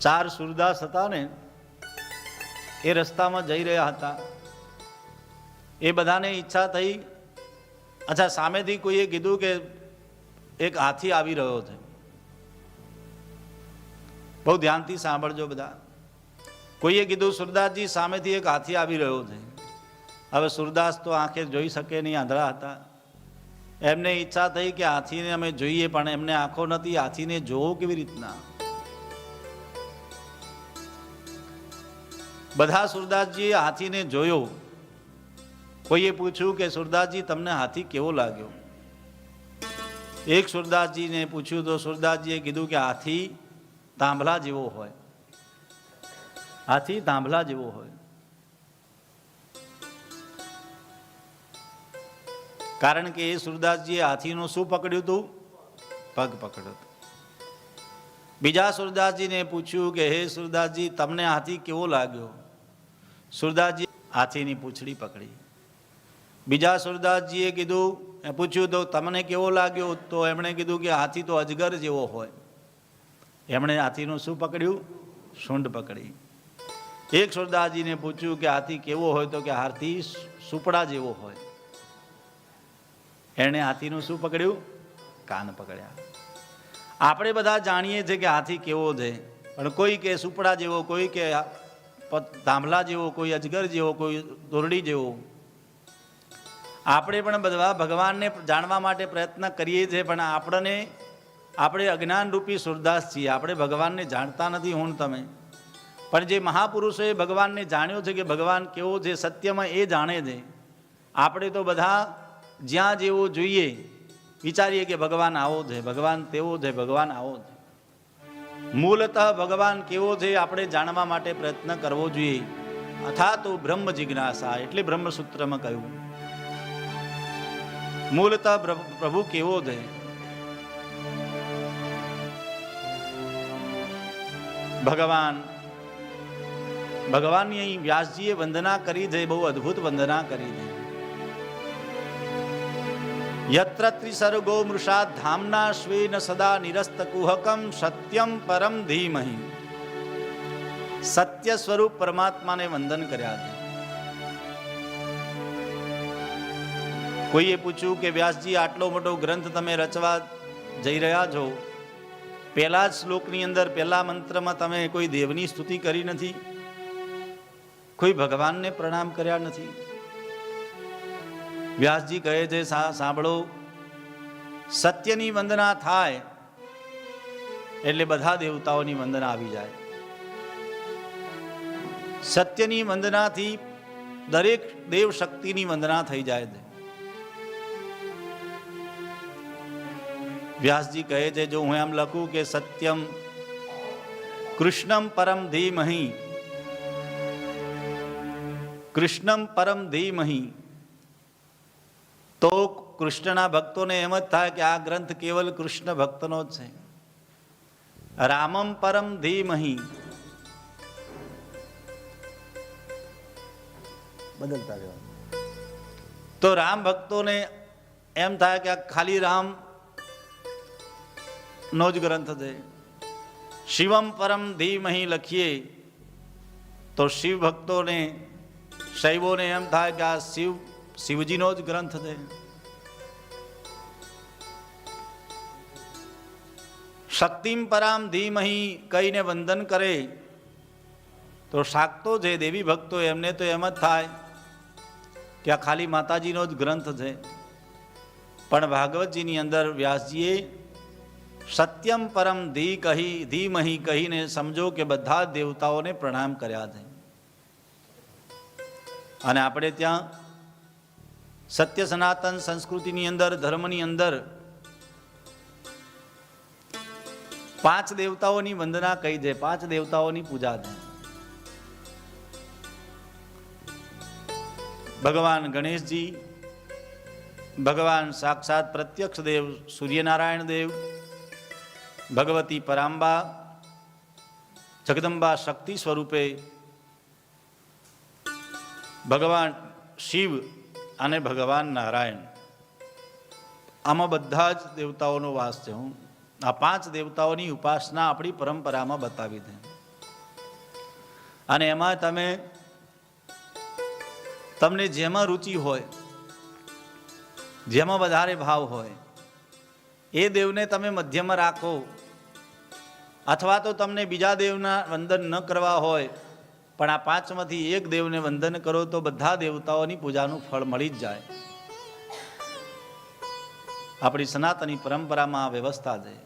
ચાર સુરદાસ હતા ને, એ રસ્તામાં જઈ રહ્યા હતા. એ બધાને ઈચ્છા થઈ. અચ્છા, સામેથી કોઈએ કીધું કે એક હાથી આવી રહ્યો છે. બહુ ધ્યાનથી સાંભળજો બધા. કોઈએ કીધું, સુરદાસજી, સામેથી એક હાથી આવી રહ્યો છે. હવે સુરદાસ તો આંખે જોઈ શકે નહીં, આંધળા હતા. એમને ઈચ્છા થઈ કે હાથીને અમે જોઈએ, પણ એમને આંખો નથી. હાથીને જોવો કેવી રીતના? બધા સુરદાસજીએ હાથીને જોયો. કોઈએ પૂછ્યું કે, સુરદાસજી, તમને હાથી કેવો લાગ્યો? એક સુરદાસજીને પૂછ્યું તો સુરદાસજીએ કીધું કે, હાથી તાંભલા જેવો હોય. હાથી તાંભલા જેવો હોય. કારણ કે એ સુરદાસજીએ હાથીનું શું પકડ્યું હતું? પગ પકડ્યો હતું. બીજા સુરદાસજીને પૂછ્યું કે, હે સુરદાસજી, તમને હાથી કેવો લાગ્યો? સુરદાસજી હાથીની પૂંછડી પકડી. બીજા સુરદાસજીએ કીધું પૂછ્યું તો તમને કેવો લાગ્યો? તો એમણે કીધું કે, હાથી તો અજગર જેવો હોય. એમણે હાથીનું શું પકડ્યું? સૂંઢ પકડી. એક સુરદાસજીને પૂછ્યું કે, હાથી કેવો હોય? તો કે, હાથી સુપડા જેવો હોય. એણે હાથીનું શું પકડ્યું? કાન પકડ્યા. આપણે બધા જાણીએ છીએ કે હાથી કેવો છે, પણ કોઈ કે સુપડા જેવો, કોઈ કે તાંભલા જેવો કોઈ, અજગર જેવો કોઈ, દોરડી જેવો. આપણે પણ બધા ભગવાનને જાણવા માટે પ્રયત્ન કરીએ છીએ, પણ આપણને, આપણે અજ્ઞાનરૂપી સુરદાસ છીએ. આપણે ભગવાનને જાણતા નથી હું તમે. પણ જે મહાપુરુષોએ ભગવાનને જાણ્યો છે કે ભગવાન કેવો છે, સત્યમાં એ જાણે છે. આપણે તો બધા જ્યાં જેવો જોઈએ, વિચારીએ કે ભગવાન આવો છે, ભગવાન તેવો છે, ભગવાન આવો છે. મૂળતઃ ભગવાન કેવો છે આપણે જાણવા માટે પ્રયત્ન કરવો જોઈએ. અથા તો બ્રહ્મ જિજ્ઞાસા એટલે બ્રહ્મસૂત્રમાં કહ્યું. પ્ર- પ્રભુ કેવો છે? ભગવાન, ભગવાનની અહીં વ્યાસજીએ વંદના કરી છે, બહુ અદ્ભુત વંદના કરી છે. યત્ર ત્રિસર્ગો મૃષા ધામના શ્વેન સદા નિરસ્ત કુહકમ સત્યમ પરમ ધીમહિ સત્ય સ્વરૂપ પરમાત્માને વંદન કર્યા છે કોઈએ પૂછ્યું કે, વ્યાસજી, આટલો મોટો ગ્રંથ તમે રચવા જઈ રહ્યા છો? પહેલા જ શ્લોકની અંદર, પહેલા મંત્રમાં તમે કોઈ દેવની સ્તુતિ કરી નથી? કોઈ ભગવાનને પ્રણામ કર્યા નથી? વ્યાસજી કહે છે, સા- સાંભળો, સત્યની વંદના થાય એટલે બધા દેવતાઓની વંદના આવી જાય. સત્યની વંદનાથી દરેક દેવ શક્તિની વંદના થઈ જાય છે. વ્યાસજી કહે છે, જો હું એમ લખું કે સત્યમ કૃષ્ણમ પરમ ધીમહી, કૃષ્ણમ પરમ ધીમહી તો કૃષ્ણના ભક્તોને એમ જ થાય કે આ ગ્રંથ કેવલ કૃષ્ણ ભક્તનો જ છે. રામમ પરમ ધીમહી. બદલતા રહેવા તો રામ ભક્તોને એમ થાય કે આ ખાલી રામ નો જ ગ્રંથ છે. શિવમ પરમ ધીમહી લખીએ. તો શિવ ભક્તોને શૈવોને એમ થાય કે આ શિવ શિવજીનો જ ગ્રંથ છે. શક્તિમ પરામ ધીમહી કહીને વંદન કરે. તો શાકતો છે દેવી ભક્તો એમને તો એમ જ થાય કે આ ખાલી માતાજીનો જ ગ્રંથ છે. પણ ભાગવતજીની અંદર વ્યાસજીએ સત્યમ પરમ ધી કહી, ધીમહી કહીને સમજો કે બધા દેવતાઓને પ્રણામ કર્યા છે. અને આપણે ત્યાં સત્ય સનાતન સંસ્કૃતિની અંદર, ધર્મની અંદર પાંચ દેવતાઓની વંદના કહી છે પાંચ દેવતાઓની પૂજા છે ભગવાન ગણેશજી, ભગવાન સાક્ષાત પ્રત્યક્ષ દેવ સૂર્યનારાયણ દેવ, ભગવતી પરાંબા, જગદંબા શક્તિ સ્વરૂપે ભગવાન શિવ અને ભગવાન નારાયણ. આમાં બધા જ દેવતાઓનો વાસ છે. હું આ પાંચ દેવતાઓની ઉપાસના આપણી પરંપરામાં બતાવી દે અને એમાં તમે, તમને જેમાં રુચિ હોય, જેમાં વધારે ભાવ હોય, એ દેવને તમે મધ્યમાં રાખો. અથવા તો તમને બીજા દેવના વંદન ન કરવા હોય પણ આ પાંચમાંથી એક દેવને વંદન કરો તો બધા દેવતાઓની પૂજાનું ફળ મળી જ જાય. આપણી સનાતની પરંપરામાં આ વ્યવસ્થા છે.